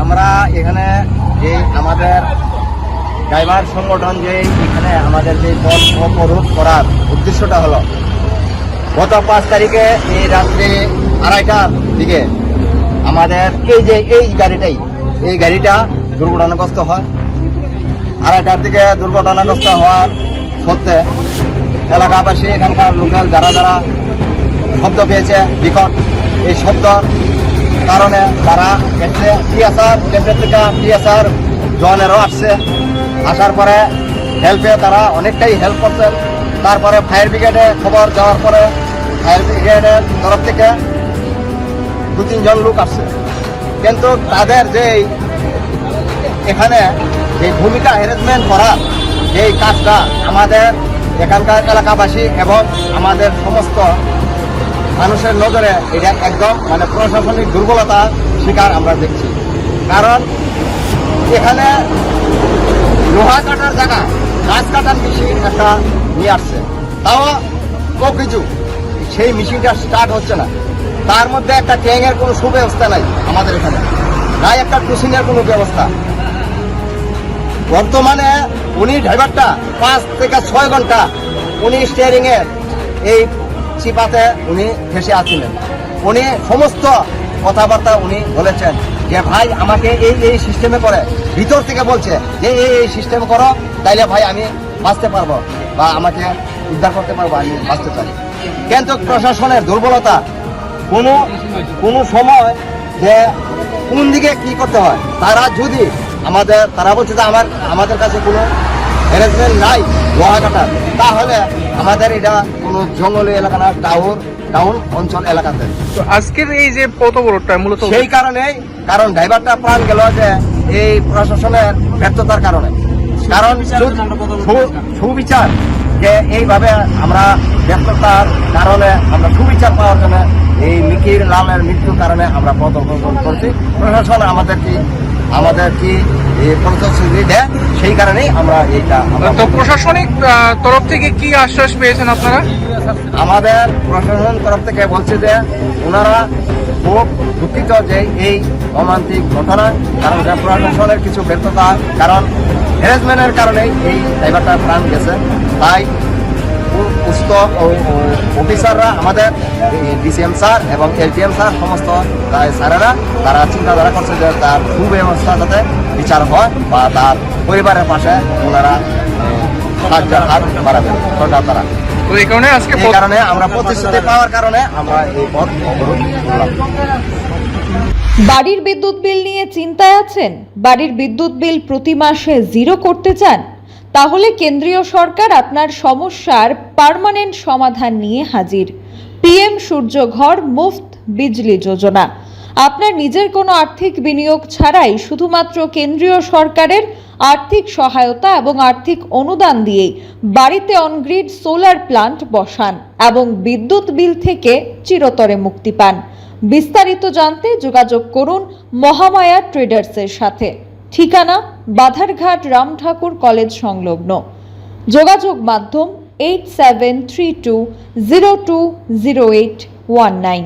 আমরা এখানে যে আমাদের ড্রাইভার সংগঠন যে এখানে আমাদের যে পথ অবরোধ করার উদ্দেশ্যটা হলো, গত পাঁচ তারিখে এই রাত্রে আড়াইটার দিকে আমাদের এই যে এই গাড়িটাই, এই গাড়িটা দুর্ঘটনাগ্রস্ত হয়। আড়াইটার দিকে দুর্ঘটনাগ্রস্ত হওয়ার সত্ত্বে এলাকাবাসী এখানকার লোকাল যারা যারা শব্দ পেয়েছে বিকট এই শব্দ কারণে তারা এসে টিএসআর লেফটের থেকে টিএসআর জনেরও আসছে। আসার পরে হেল্পে তারা অনেকটাই হেল্প করছেন তারপরে ফায়ার ব্রিগেডে খবর যাওয়ার পরে ফায়ার ব্রিগেডের তরফ থেকে দু, তিনজন লোক আসছে। কিন্তু তাদের যে এখানে যে ভূমিকা অ্যারেঞ্জমেন্ট করা যে কাজটা আমাদের এখানকার এলাকাবাসী এবং আমাদের সমস্ত মানুষের নজরে এটা একদম মানে প্রশাসনিক দুর্বলতা শিকার আমরা দেখছি। কারণ এখানে লোহা কাটার জায়গা, গাছ কাটার মেশিন একটা নিয়ে আসছে। তাও কিছু সেই মেশিনটা স্টার্ট হচ্ছে না। তার মধ্যে একটা ট্যাঙের কোনো সুব্যবস্থা নাই আমাদের এখানে নাই একটা টুসিংয়ের কোনো ব্যবস্থা। বর্তমানে উনি ড্রাইভারটা পাঁচ থেকে ছয় ঘণ্টা উনি স্টিয়ারিংয়ের এই চিপাতে উনি ফেসে আছিলেন। উনি সমস্ত কথাবার্তা উনি বলেছেন যে, ভাই, আমাকে এই এই সিস্টেমে করে, ভিতর থেকে বলছে যে, এই এই সিস্টেম করো, তাইলে ভাই আমি বাঁচতে পারব বা আমাকে উদ্ধার করতে পারব, আমি বাঁচতে পারি। কিন্তু প্রশাসনের দুর্বলতা কোনো কোনো সময় যে কোন দিকে কি করতে হয়, তারা যদি আমাদের, তারা বলছে যে, আমার, আমাদের কাছে কোনো অ্যারেঞ্জমেন্ট নাই কাটার, তাহলে আমাদের এটা কোনো জঙ্গলি এলাকা না টাউন টাউন অঞ্চল এলাকাতে। তো আজকের এই যে অবরোধটা মূলত সেই কারণেই কারণ ড্রাইভারটা প্রাণ গেল যে এই প্রশাসনের ব্যর্থতার কারণে। কারণ সুবিচার যে এইভাবে আমরা ব্যর্থতার কারণে আমরা সুবিচার পাওয়ার জন্য এই মিকির লালের মৃত্যুর কারণে আমরা অবরোধ করছি। প্রশাসন আমাদের কি আমাদের কি দেয় সেই কারণেই আমরা এইটা তো প্রশাসনিক তরফ থেকে কি আশ্বাস পেয়েছেন আপনারা? আমাদের প্রশাসন তরফ থেকে বলছে যে ওনারা খুব দুঃখিত যে এই অমান্তিক ঘটনা কারণ প্রশাসনের কিছু ব্যর্থতা কারণ হ্যারাসমেন্টের কারণেই এই ড্রাইভারটা প্রাণ গেছে। তাই ও- অফিসাররা আমাদের ডিসিএম স্যার এবং এলটিএম স্যার সমস্ত স্যারেরা তারা চিন্তাধারা করছে যে তার সুব্যবস্থা যাতে বিচার হয় বা তার পরিবারের পাশে ওনারা সাহায্যের হাত বাড়াবেন। সরকার দ্বারা এই কারণে আজকে এই কারণে আমরা প্রতিশ্রুতি পাওয়ার কারণে আমরা এই পথ অবরোধ করলাম। বাড়ির বিদ্যুৎ বিল নিয়ে চিন্তায় আছেন? বাড়ির বিদ্যুৎ বিল প্রতি মাসে জিরো করতে চান? তাহলে কেন্দ্রীয় সরকার আপনার সমস্যার পার্মানেন্ট সমাধান নিয়ে হাজির। পিএম সূর্যঘর মুফত বিজলি যোজনা। আপনার নিজের কোনো আর্থিক বিনিয়োগ ছাড়াই শুধুমাত্র কেন্দ্রীয় সরকারের আর্থিক সহায়তা এবং আর্থিক অনুদান দিয়েই বাড়িতে অনগ্রিড সোলার প্লান্ট বসান এবং বিদ্যুৎ বিল থেকে চিরতরে মুক্তি পান। বিস্তারিত জানতে যোগাযোগ করুন মহামায়া ট্রেডার্সের সাথে। ঠিকানা বাধারঘাট রাম ঠাকুর কলেজ সংলগ্ন। যোগাযোগ মাধ্যম eight seven three two zero two zero eight one nine